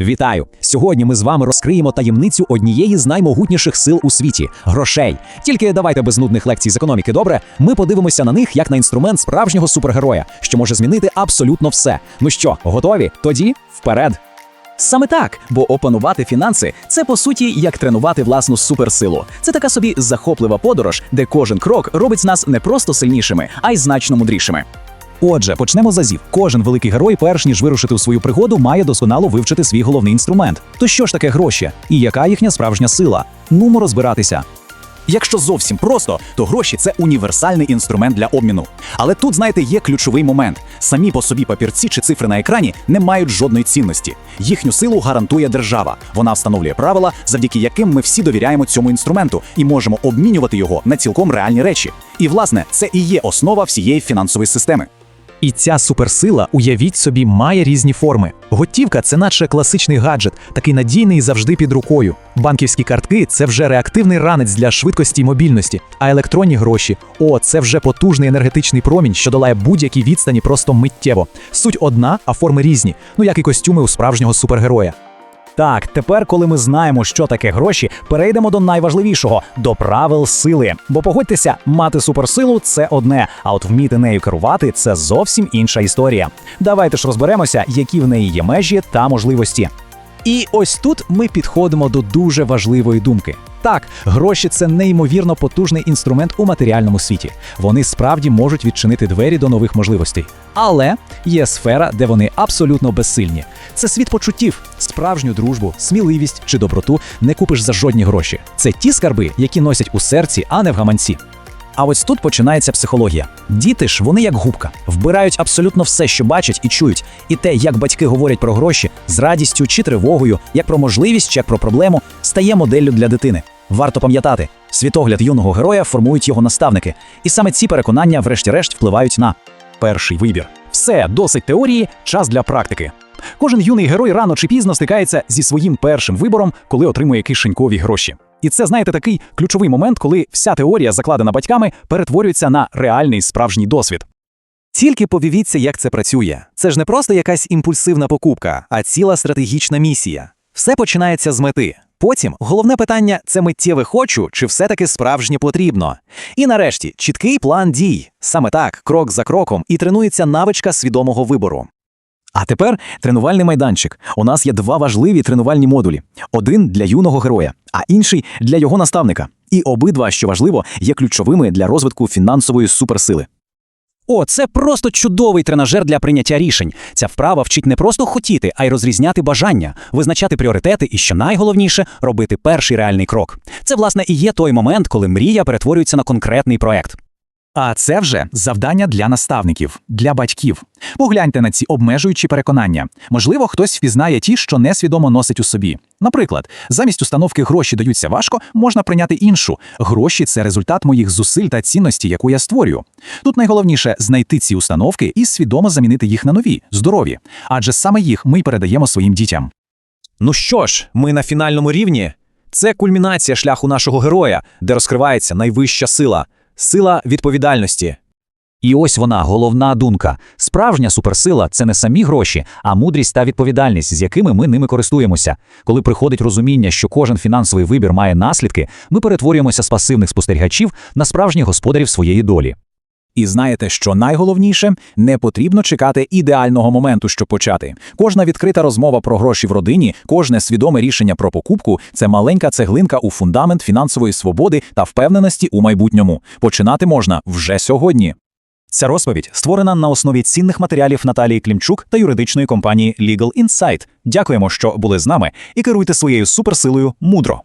Вітаю! Сьогодні ми з вами розкриємо таємницю однієї з наймогутніших сил у світі грошей. Тільки давайте без нудних лекцій з економіки. Добре, ми подивимося на них як на інструмент справжнього супергероя, що може змінити абсолютно все. Ну що, готові? Тоді вперед! Саме так, бо опанувати фінанси це по суті як тренувати власну суперсилу. Це така собі захоплива подорож, де кожен крок робить нас не просто сильнішими, а й значно мудрішими. Отже, почнемо з азів. Кожен великий герой, перш ніж вирушити у свою пригоду, має досконало вивчити свій головний інструмент. То що ж таке гроші? І яка їхня справжня сила? Нумо розбиратися. Якщо зовсім просто, то гроші це універсальний інструмент для обміну. Але тут, знаєте, є ключовий момент: самі по собі папірці чи цифри на екрані не мають жодної цінності. Їхню силу гарантує держава. Вона встановлює правила, завдяки яким ми всі довіряємо цьому інструменту і можемо обмінювати його на цілком реальні речі. І власне це і є основа всієї фінансової системи. І ця суперсила, уявіть собі, має різні форми. Готівка це наче класичний гаджет, такий надійний і завжди під рукою. Банківські картки це вже реактивний ранець для швидкості й мобільності, а електронні гроші о, це вже потужний енергетичний промінь, що долає будь-які відстані просто миттєво. Суть одна, а форми різні, ну як і костюми у справжнього супергероя. Так, тепер, коли ми знаємо, що таке гроші, перейдемо до найважливішого до правил сили. Бо погодьтеся, мати суперсилу це одне, а от вміти нею керувати це зовсім інша історія. Давайте ж розберемося, які в неї є межі та можливості. І ось тут ми підходимо до дуже важливої думки. Так, гроші це неймовірно потужний інструмент у матеріальному світі. Вони справді можуть відчинити двері до нових можливостей. Але є сфера, де вони абсолютно безсильні. Це світ почуттів, справжню дружбу, сміливість чи доброту не купиш за жодні гроші. Це ті скарби, які носять у серці, а не в гаманці. А ось тут починається психологія. Діти ж вони як губка, вбирають абсолютно все, що бачать і чують. І те, як батьки говорять про гроші, з радістю чи тривогою, як про можливість, чи як про проблему, стає моделлю для дитини. Варто пам'ятати, світогляд юного героя формують його наставники, і саме ці переконання, врешті-решт, впливають на перший вибір. Все, досить теорії, час для практики. Кожен юний герой рано чи пізно стикається зі своїм першим вибором, коли отримує кишенькові гроші. І це, знаєте, такий ключовий момент, коли вся теорія, закладена батьками, перетворюється на реальний справжній досвід. Тільки повівіться, як це працює. Це ж не просто якась імпульсивна покупка, а ціла стратегічна місія. Все починається з мети. Потім головне питання це миттєве хочу чи все-таки справжнє потрібно. І нарешті чіткий план дій. Саме так, крок за кроком, і тренується навичка свідомого вибору. А тепер тренувальний майданчик. У нас є два важливі тренувальні модулі: один для юного героя, а інший для його наставника. І обидва, що важливо, є ключовими для розвитку фінансової суперсили. О, це просто чудовий тренажер для прийняття рішень. Ця вправа вчить не просто хотіти, а й розрізняти бажання, визначати пріоритети і, що найголовніше, робити перший реальний крок. Це, власне, і є той момент, коли мрія перетворюється на конкретний проект. А це вже завдання для наставників, для батьків. Погляньте на ці обмежуючі переконання. Можливо, хтось впізнає ті, що несвідомо носить у собі. Наприклад, замість установки гроші даються важко, можна прийняти іншу. Гроші це результат моїх зусиль та цінності, яку я створюю. Тут найголовніше знайти ці установки і свідомо замінити їх на нові, здорові. Адже саме їх ми й передаємо своїм дітям. Ну що ж, ми на фінальному рівні. Це кульмінація шляху нашого героя, де розкривається найвища сила сила відповідальності. І ось вона, головна думка. Справжня суперсила це не самі гроші, а мудрість та відповідальність, з якими ми ними користуємося. Коли приходить розуміння, що кожен фінансовий вибір має наслідки, ми перетворюємося з пасивних спостерігачів на справжніх господарів своєї долі. І знаєте, що найголовніше не потрібно чекати ідеального моменту, щоб почати. Кожна відкрита розмова про гроші в родині, кожне свідоме рішення про покупку це маленька цеглинка у фундамент фінансової свободи та впевненості у майбутньому. Починати можна вже сьогодні. Ця розповідь створена на основі цінних матеріалів Наталії Клімчук та юридичної компанії Legal Insight. Дякуємо, що були з нами, і керуйте своєю суперсилою мудро.